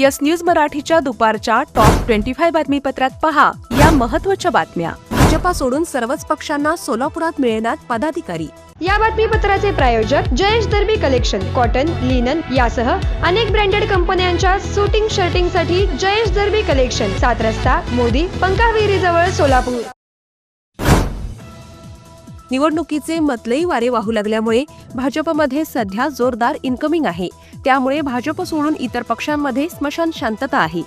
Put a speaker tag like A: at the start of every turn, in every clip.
A: Yes news मराठीच्या दुपारच्या top twenty five बातमीपत्रात पहा या महत्त्वाच्या बातम्या. भाजपा सोडून सर्वच पक्षांना सोलापुरात मिळणार पदाधिकारी.
B: या बातमीपत्राचे प्रायोजक Jayesh Darbi collection cotton linen यासह अनेक ब्रँडेड कंपन्यांच्या सुटिंग शर्टिंगसाठी जयेश दर्बी कलेक्शन सात रस्ता मोदी पंकाविहिरी जवळ सोलापूर.
A: निवडणुकीचे मतलई वारे वाहू लागल्यामुळे भाजपमध्ये सध्या जोरदार इन्कमिंग आहे. त्यामुळे भाजप सोडून इतर पक्षांमध्ये स्मशान शांतता आहे.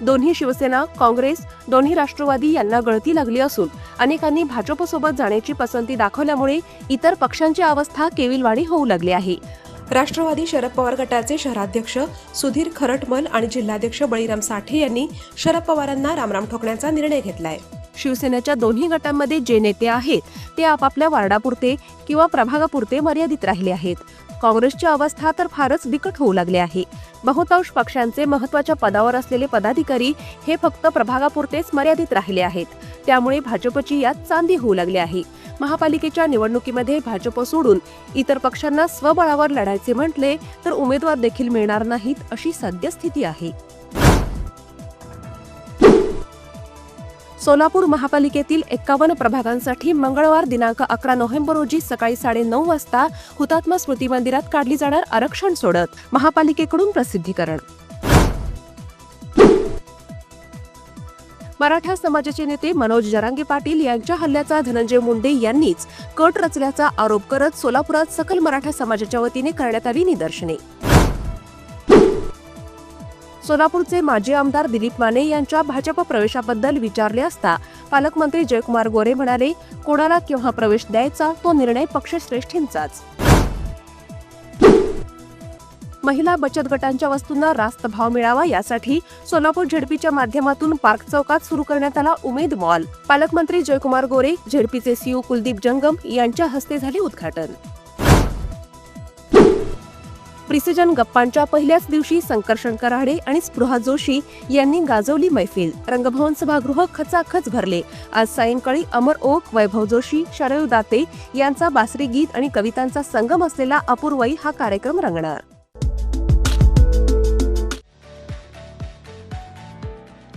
A: दोन्ही शिवसेना काँग्रेस दोन्ही राष्ट्रवादी यांना गळती लागली असून अनेकांनी भाजपसोबत जाण्याची पसंती दाखवल्यामुळे इतर पक्षांची अवस्था केविलवाणी होऊ लागली आहे. राष्ट्रवादी शरद पवार गटाचे शहराध्यक्ष सुधीर खरटमल आणि जिल्हाध्यक्ष बळीराम साठे यांनी शरद पवारांना रामराम ठोकण्याचा निर्णय घेतलाय. शिवसेनेच्या दोन्ही गटांमध्ये जे नेते आहेत ते आपापल्या वार्डापुरते किंवा प्रभागापुरते मर्यादित राहिले आहेत. काँग्रेसची अवस्था तर फारच बिकट होऊ लागली आहे. बहुतांश पक्षांचे महत्त्वाच्या पदावर असलेले पदाधिकारी हे फक्त प्रभागापुरतेच मर्यादित राहिले आहेत. त्यामुळे भाजपची यात चांदी होऊ लागली आहे. महापालिकेच्या निवडणुकीमध्ये भाजप सोडून इतर पक्षांना स्वबळावर लढायचे म्हटले तर उमेदवार देखील मिळणार नाहीत अशी सद्यस्थिती आहे. सोलापूर महापालिकेतील एक्कावन्न प्रभागांसाठी मंगळवार दिनांक अकरा नोव्हेंबर रोजी सकाळी साडेनऊ वाजता हुतात्मा स्मृती मंदिरात काढली जाणार आरक्षण सोडत महापालिकेकडून प्रसिद्धीकरण. मराठा समाजाचे नेते मनोज जरांगे पाटील यांच्या हल्ल्याचा धनंजय मुंडे यांनीच कट रचल्याचा आरोप करत सोलापुरात सकल मराठा समाजाच्या वतीने करण्यात आली निदर्शने. सोलापूरचे माजी आमदार दिलीप माने यांच्या भाजप प्रवेशाबद्दल विचारले असता पालकमंत्री जयकुमार गोरे म्हणाले कोणाला केव्हा प्रवेश द्यायचा तो निर्णय पक्षश्रेष्ठींचाच. महिला बचत गटांच्या वस्तूंना रास्त भाव मिळावा यासाठी सोलापूर झेडपीच्या माध्यमातून पार्क चौकात सुरू करण्यात आला उमेद मॉल. पालकमंत्री जयकुमार गोरे झेडपीचे सीओ कुलदीप जंगम यांच्या हस्ते झाले उद्घाटन. प्रिसिजन गप्पांच्या पहिल्याच दिवशी संकर्षण कराडे आणि स्पृहा जोशी यांनी गाजवली मैफिल. रंगभवन सभागृह खचाखच भरले. आज सायंकाळी अमर ओक वैभव जोशी शरयू दाते यांचा बासरी गीत आणि कवितांचा संगम असलेला अपूर्वई हा कार्यक्रम रंगणार.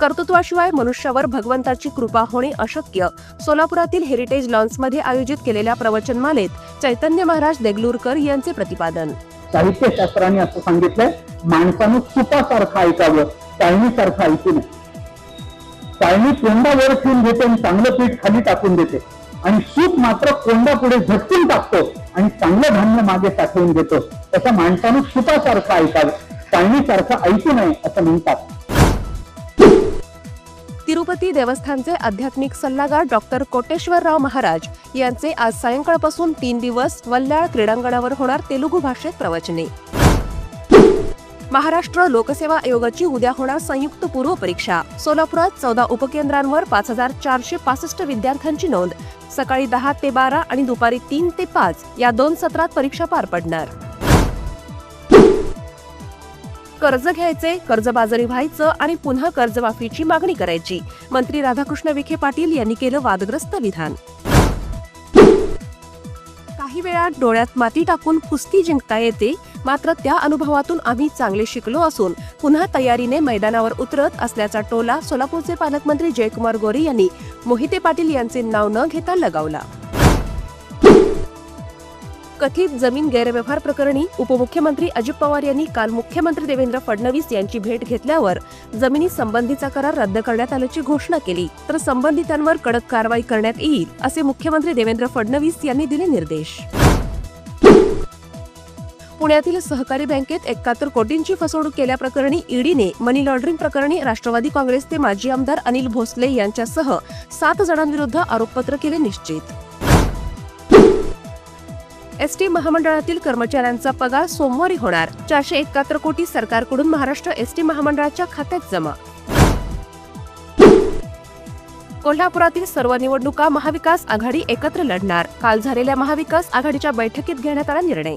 A: कर्तृत्वाशिवाय मनुष्यावर भगवंताची कृपा होणे अशक्य. सोलापुरातील हेरिटेज लॉन्समध्ये आयोजित केलेल्या प्रवचनमालेत चैतन्य महाराज देगलूरकर यांचे प्रतिपादन.
C: साहित्यशास्त्राने असं सांगितलंय माणसानं सुपासारखं ऐकावं चाळणीसारखं ऐकू नये. चाळणी कोंडावर ठेवून घेते आणि चांगलं पीठ खाली टाकून देते. आणि सूप मात्र कोंडा पुढे झटकून टाकतो आणि चांगलं धान्य मागे साठवून घेतो. तसं माणसानं सुपासारखं ऐकावं चाळणीसारखं ऐकू नये असं म्हणतात.
A: तिरुपती देवस्थानचे आध्यात्मिक सल्लागार डॉक्टर कोटेश्वरराव महाराज यांचे आज सायंकाळपासून तीन दिवस वल्याळ क्रीडांगणावर होणार तेलुगू भाषेत प्रवचने. महाराष्ट्र लोकसेवा आयोगाची उद्या होणार संयुक्त पूर्व परीक्षा. सोलापुरात चौदा उपकेंद्रांवर पाच हजार चारशे पासष्ट विद्यार्थ्यांची नोंद. सकाळी दहा ते बारा आणि दुपारी तीन ते पाच या दोन सत्रात परीक्षा पार पडणार. कर्ज घ्यायचे कर्जबाजारी व्हायचं आणि पुन्हा कर्जमाफीची मागणी करायची. मंत्री राधाकृष्ण विखे पाटील यांनी केलं वादग्रस्त विधान. काही वेळा डोळ्यात माती टाकून कुस्ती जिंकता येते मात्र त्या अनुभवातून आम्ही चांगले शिकलो असून पुन्हा तयारीने मैदानावर उतरत असल्याचा टोला सोलापूरचे पालकमंत्री जयकुमार गोरे यांनी मोहिते पाटील यांचे नाव न घेता लगावला. कथित जमीन गैरव्यवहार प्रकरणी उपमुख्यमंत्री अजित पवार यांनी काल मुख्यमंत्री देवेंद्र फडणवीस यांची भेट घेतल्यावर जमिनी संबंधीचा करार रद्द करण्यात आल्याची घोषणा केली. तर संबंधितांवर कडक कारवाई करण्यात येईल असे मुख्यमंत्री देवेंद्र फडणवीस यांनी दिले निर्देश. पुण्यातील सहकारी बँकेत एकाहत्तर कोटींची फसवणूक केल्याप्रकरणी ईडीने मनी लॉन्ड्रिंग प्रकरणी राष्ट्रवादी काँग्रेसचे माजी आमदार अनिल भोसले यांच्यासह सात जणांविरुद्ध आरोपपत्र केले निश्चित. एस टी महामंडळातील कर्मचाऱ्यांचा पगार सोमवारी होणार. चारशे एकाहत्तर कोटी सरकारकडून महाराष्ट्र एस टी महामंडळाच्या खात्यात जमा. कोल्हापुरातील सर्व निवडणुका महाविकास आघाडी एकत्र लढणार. काल झालेल्या महाविकास आघाडीच्या बैठकीत घेण्यात आला निर्णय.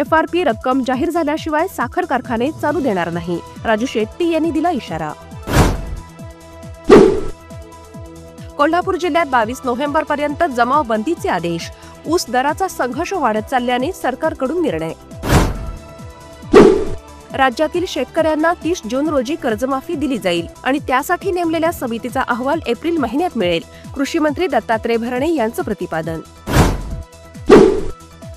A: F R P रक्कम जाहीर झाल्याशिवाय साखर कारखाने चालू देणार नाही. राजू शेट्टी यांनी दिला इशारा. कोल्हापूर जिल्ह्यात बावीस नोव्हेंबर पर्यंत जमावबंदीचे आदेश. ऊस दराचा संघर्ष वाढत चालल्याने सरकारकडून निर्णय. राज्यातील शेतकऱ्यांना तीस जून रोजी कर्जमाफी दिली जाईल आणि त्यासाठी नेमलेल्या समितीचा अहवाल एप्रिल महिन्यात मिळेल. कृषी मंत्री दत्तात्रय भरणे यांचं प्रतिपादन.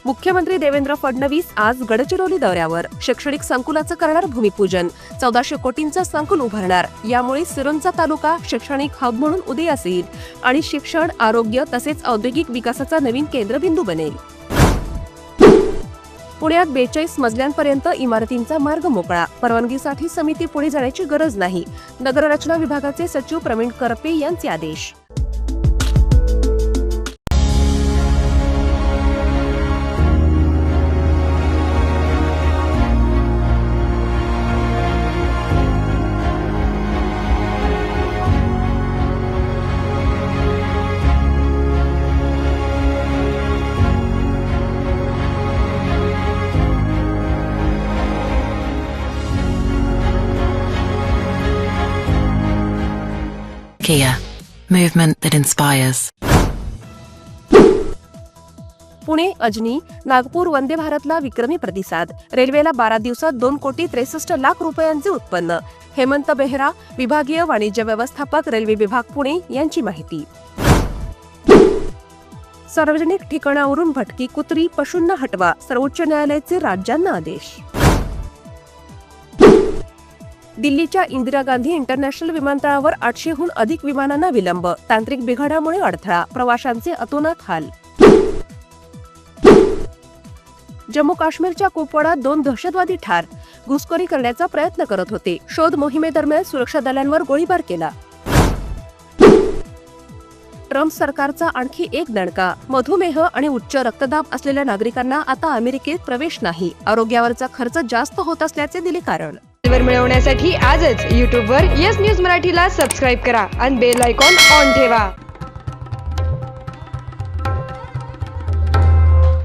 A: मुख्यमंत्री देवेंद्र फडणवीस आज गडचिरोली दौऱ्यावर. शैक्षणिक संकुलाचं करणार भूमिपूजन. चौदाशे कोटींचं संकुल उभारणार. यामुळे सिरोंचा तालुका शैक्षणिक हब म्हणून उदयास येईल आणि शिक्षण आरोग्य तसेच औद्योगिक विकासाचा नवीन केंद्रबिंदू बनेल. पुण्यात बेचाळीस मजल्यांपर्यंत इमारतींचा मार्ग मोकळा. परवानगीसाठी समिती पुढे जाण्याची गरज नाही. नगररचना विभागाचे सचिव प्रवीण करपे यांचे आदेश.
D: Kia, movement that inspires.
A: Pune Ajni Nagpur Vande भारतला विक्रमी प्रतिसाद. रेल्वेला बारा दिवसात दोन कोटी त्रेसष्ट लाख रुपयांचे उत्पन्न. हेमंत बेहरा विभागीय वाणिज्य व्यवस्थापक रेल्वे विभाग पुणे यांची माहिती. सार्वजनिक ठिकाणावरून भटकी कुत्री पशूंना हटवा सर्वोच्च न्यायालयाचे राज्यांना आदेश. दिल्लीच्या इंदिरा गांधी इंटरनॅशनल विमानतळावर आठशेहून अधिक विमानांना विलंब तांत्रिक बिघाडामुळे अडथळा प्रवाशांचे अतोनात हाल. जम्मू काश्मीरच्या कुपवाडात दोन दहशतवादी ठार घुसखोरी करण्याचा प्रयत्न करत होते. शोध मोहिमेदरम्यान सुरक्षा दलांवर गोळीबार केला. ट्रम्प सरकारचा आणखी एक दणका मधुमेह आणि उच्च रक्तदाब असलेल्या नागरिकांना आता अमेरिकेत प्रवेश नाही. आरोग्यावरचा खर्च जास्त होत असल्याचे दिले कारण.
B: वर मिळवण्यासाठी आजच YouTube वर येस न्यूज मराठीला सबस्क्राईब करा आणि बेल आयकॉन ऑन ठेवा.